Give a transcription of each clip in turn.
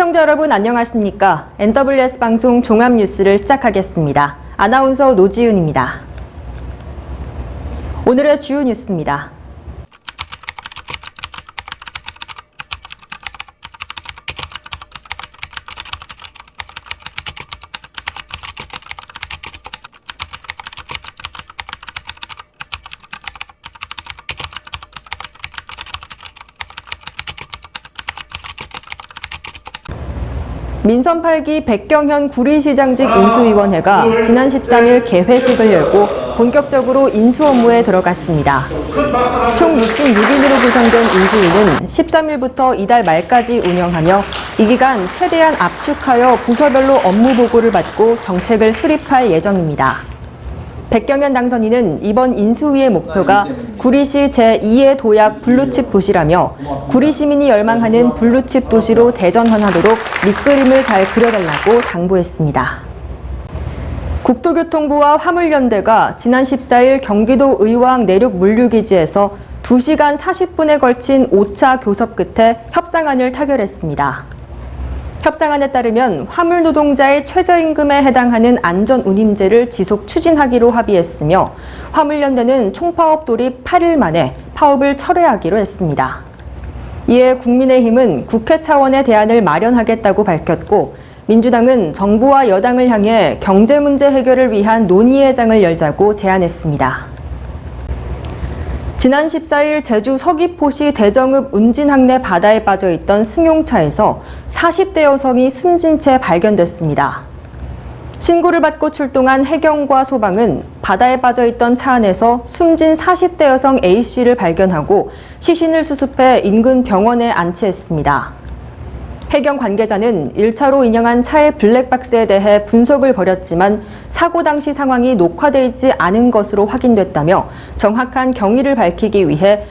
시청자 여러분 안녕하십니까? NWS 방송 종합 뉴스를 시작하겠습니다. 아나운서 노지윤입니다. 오늘의 주요 뉴스입니다. 민선 8기 백경현 구리시장직 인수위원회가 지난 13일 개회식을 열고 본격적으로 인수 업무에 들어갔습니다. 총 66인으로 구성된 인수위는 13일부터 이달 말까지 운영하며 이 기간 최대한 압축하여 부서별로 업무 보고를 받고 정책을 수립할 예정입니다. 백경현 당선인은 이번 인수위의 목표가 구리시 제2의 도약 블루칩 도시라며 구리 시민이 열망하는 블루칩 도시로 대전환하도록 밑그림을 잘 그려달라고 당부했습니다. 국토교통부와 화물연대가 지난 14일 경기도 의왕 내륙 물류기지에서 2시간 40분에 걸친 5차 교섭 끝에 협상안을 타결했습니다. 협상안에 따르면 화물 노동자의 최저임금에 해당하는 안전운임제를 지속 추진하기로 합의했으며 화물연대는 총파업 돌입 8일 만에 파업을 철회하기로 했습니다. 이에 국민의힘은 국회 차원의 대안을 마련하겠다고 밝혔고 민주당은 정부와 여당을 향해 경제 문제 해결을 위한 논의의 장을 열자고 제안했습니다. 지난 14일 제주 서귀포시 대정읍 운진항내 바다에 빠져 있던 승용차에서 40대 여성이 숨진 채 발견됐습니다. 신고를 받고 출동한 해경과 소방은 바다에 빠져 있던 차 안에서 숨진 40대 여성 A씨를 발견하고 시신을 수습해 인근 병원에 안치했습니다. 해경 관계자는 1차로 인양한 차의 블랙박스에 대해 분석을 벌였지만 사고 당시 상황이 녹화돼 있지 않은 것으로 확인됐다며 정확한 경위를 밝히기 위해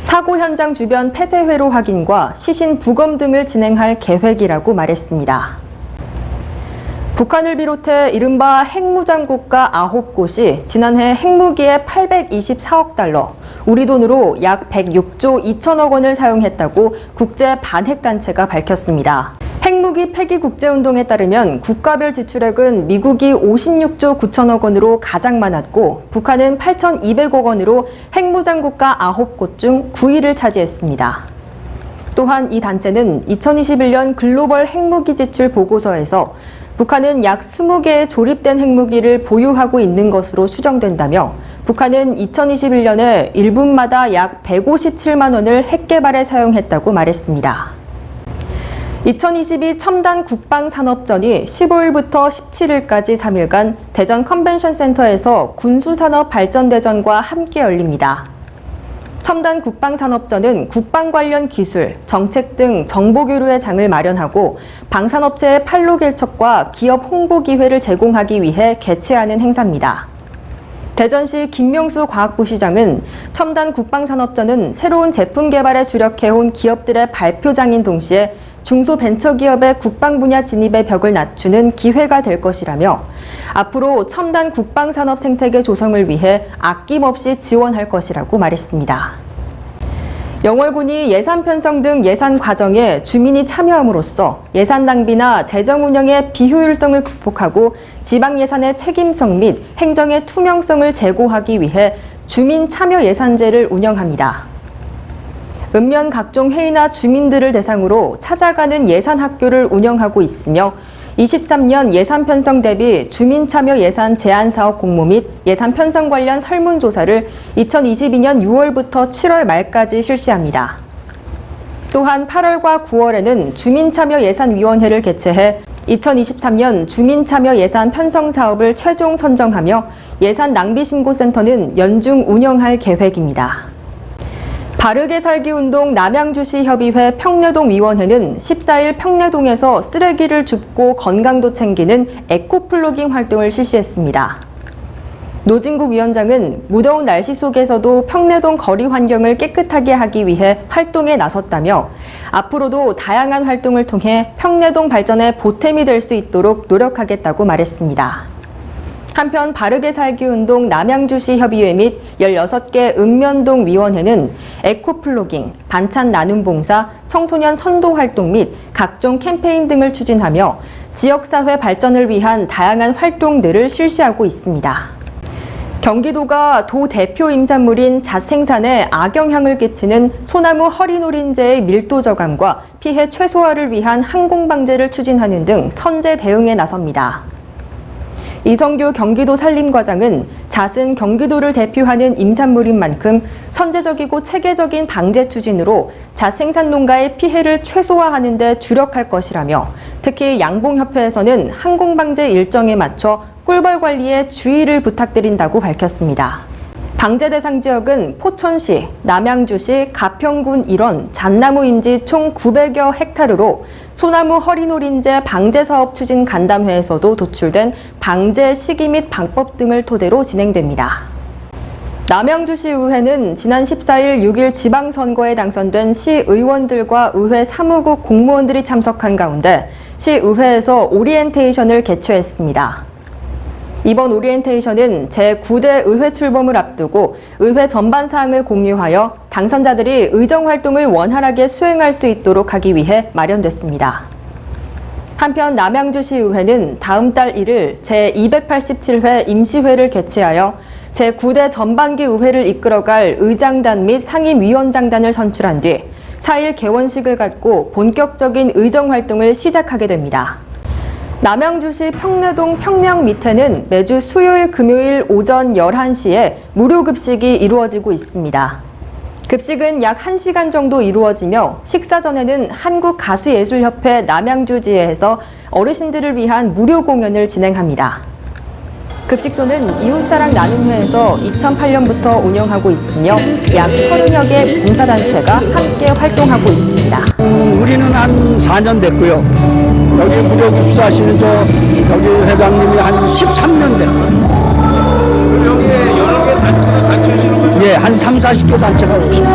사고 현장 주변 폐쇄회로 확인과 시신 부검 등을 진행할 계획이라고 말했습니다. 북한을 비롯해 이른바 핵무장 국가 9곳이 지난해 핵무기에 824억 달러, 우리 돈으로 약 106조 2천억 원을 사용했다고 국제 반핵단체가 밝혔습니다. 핵무기 폐기 국제운동에 따르면 국가별 지출액은 미국이 56조 9천억 원으로 가장 많았고 북한은 8,200억 원으로 핵무장 국가 9곳 중 9위를 차지했습니다. 또한 이 단체는 2021년 글로벌 핵무기 지출 보고서에서 북한은 약 20개의 조립된 핵무기를 보유하고 있는 것으로 추정된다며 북한은 2021년에 1분마다 약 157만 원을 핵 개발에 사용했다고 말했습니다. 2022 첨단 국방산업전이 15일부터 17일까지 3일간 대전 컨벤션 센터에서 군수산업 발전대전과 함께 열립니다. 첨단 국방산업전은 국방 관련 기술, 정책 등 정보 교류의 장을 마련하고 방산업체의 판로 개척과 기업 홍보 기회를 제공하기 위해 개최하는 행사입니다. 대전시 김명수 과학부 시장은 첨단 국방산업전은 새로운 제품 개발에 주력해온 기업들의 발표장인 동시에 중소벤처기업의 국방 분야 진입의 벽을 낮추는 기회가 될 것이라며 앞으로 첨단 국방산업 생태계 조성을 위해 아낌없이 지원할 것이라고 말했습니다. 영월군이 예산 편성 등 예산 과정에 주민이 참여함으로써 예산 낭비나 재정 운영의 비효율성을 극복하고 지방 예산의 책임성 및 행정의 투명성을 제고하기 위해 주민 참여 예산제를 운영합니다. 읍면 각종 회의나 주민들을 대상으로 찾아가는 예산 학교를 운영하고 있으며 23년 예산 편성 대비 주민 참여 예산 제안 사업 공모 및 예산 편성 관련 설문조사를 2022년 6월부터 7월 말까지 실시합니다. 또한 8월과 9월에는 주민참여예산위원회를 개최해 2023년 주민참여 예산 편성 사업을 최종 선정하며 예산 낭비 신고센터는 연중 운영할 계획입니다. 바르게 살기 운동 남양주시 협의회 평내동 위원회는 14일 평내동에서 쓰레기를 줍고 건강도 챙기는 에코플로깅 활동을 실시했습니다. 노진국 위원장은 무더운 날씨 속에서도 평내동 거리 환경을 깨끗하게 하기 위해 활동에 나섰다며 앞으로도 다양한 활동을 통해 평내동 발전에 보탬이 될 수 있도록 노력하겠다고 말했습니다. 한편 바르게 살기 운동 남양주시 협의회 및 16개 읍면동 위원회는 에코플로깅, 반찬 나눔 봉사, 청소년 선도 활동 및 각종 캠페인 등을 추진하며 지역사회 발전을 위한 다양한 활동들을 실시하고 있습니다. 경기도가 도 대표 임산물인 잣 생산에 악영향을 끼치는 소나무 허리노린재의 밀도 저감과 피해 최소화를 위한 항공 방제를 추진하는 등 선제 대응에 나섭니다. 이성규 경기도 산림과장은 잣은 경기도를 대표하는 임산물인 만큼 선제적이고 체계적인 방제 추진으로 잣 생산 농가의 피해를 최소화하는 데 주력할 것이라며 특히 양봉협회에서는 항공방제 일정에 맞춰 꿀벌 관리에 주의를 부탁드린다고 밝혔습니다. 방제 대상 지역은 포천시, 남양주시, 가평군 일원, 잣나무 임지 총 900여 헥타르로 소나무 허리노린재 방제 사업 추진 간담회에서도 도출된 방제 시기 및 방법 등을 토대로 진행됩니다. 남양주시 의회는 지난 14일 6일 지방선거에 당선된 시의원들과 의회 사무국 공무원들이 참석한 가운데 시의회에서 오리엔테이션을 개최했습니다. 이번 오리엔테이션은 제9대 의회 출범을 앞두고 의회 전반 사항을 공유하여 당선자들이 의정 활동을 원활하게 수행할 수 있도록 하기 위해 마련됐습니다. 한편 남양주시 의회는 다음 달 1일 제287회 임시회를 개최하여 제9대 전반기 의회를 이끌어갈 의장단 및 상임위원장단을 선출한 뒤 4일 개원식을 갖고 본격적인 의정 활동을 시작하게 됩니다. 남양주시 평내동 평양 밑에는 매주 수요일 금요일 오전 11시에 무료 급식이 이루어지고 있습니다. 급식은 약 1시간 정도 이루어지며 식사 전에는 한국가수예술협회 남양주지회에서 어르신들을 위한 무료 공연을 진행합니다. 급식소는 이웃사랑 나눔회에서 2008년부터 운영하고 있으며 약 30여 개 봉사단체가 함께 활동하고 있습니다. 음, 우리는 한 4년 됐고요. 여기 무료 입수하시는 저 여기 회장님이 한 13년 됐고요. 여기에 여러 개 단체가 같이 하시는 거예요? 예, 한 3, 40개 단체가 오십니다.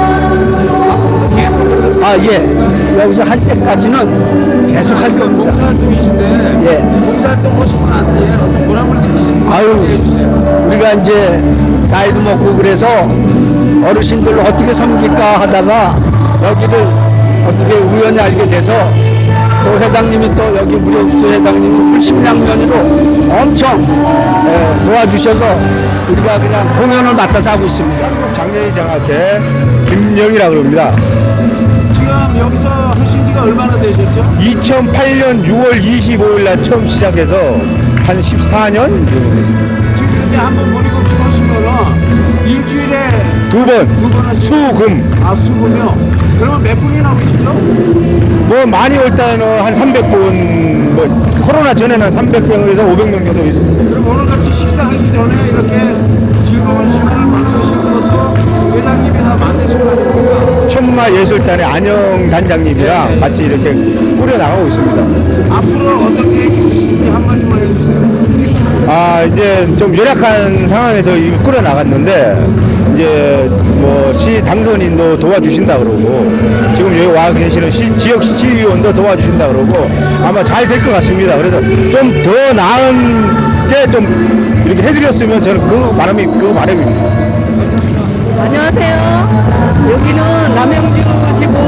아, 예. 여기서 할 때까지는 계속 할 겁니다. 봉사활동이신데 예. 봉사활동 하시면 안 돼. 어떤 보람을 느끼시는 분 아유. 우리가 이제 나이도 먹고 그래서 어르신들을 어떻게 섬길까 하다가 여기를 어떻게 우연히 알게 돼서 또 회장님이 또 여기 무료급수 회장님이 불심양면으로 엄청 예, 도와주셔서 우리가 그냥 공연을 맡아서 하고 있습니다. 장애인장학회 김영이라고 그럽니다. 지금 여기서 하신 지가 얼마나 되셨죠? 2008년 6월 25일 날 처음 시작해서 한 14년 정도 됐습니다. 지금 이렇게 한번 무료급식 하신 거는 일주일에 두 번, 두번 하시고 수금. 아 수금요? 그러면 몇 분이나 오시죠? 뭐 많이 올 때는 한 300분, 뭐 코로나 전에는 한 300명에서 500명 정도 있었어요. 그럼 오늘 같이 식사하기 전에 이렇게 즐거운 시간을 만드시는 것도 회장님이 다 만드신 거 아닙니까? 천마 예술단의 안영 단장님이랑 같이 이렇게 꾸려 나가고 있습니다. 앞으로 어떤 계획이 있으신지 한 마디만 해주세요. 아 이제 좀 열악한 상황에서 이거 끌어 나갔는데 이제 뭐 시 당선인도 도와주신다 그러고 지금 여기 와 계시는 시, 지역 시의원도 도와주신다 그러고 아마 잘 될 것 같습니다. 그래서 좀 더 나은 게 좀 이렇게 해드렸으면 저는 그 바람이 그 바람입니다. 안녕하세요. 여기는 남양주 지부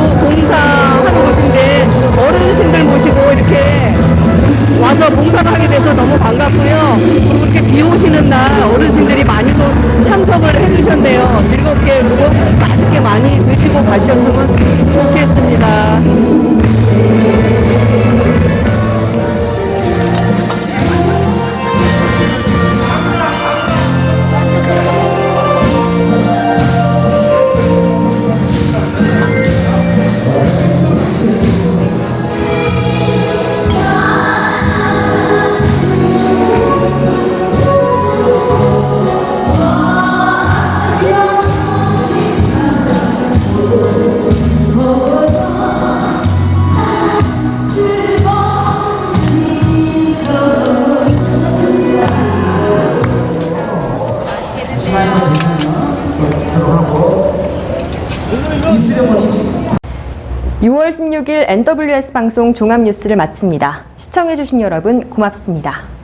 많이 6월 16일 NWS 방송 종합뉴스를 마칩니다. 시청해주신 여러분 고맙습니다.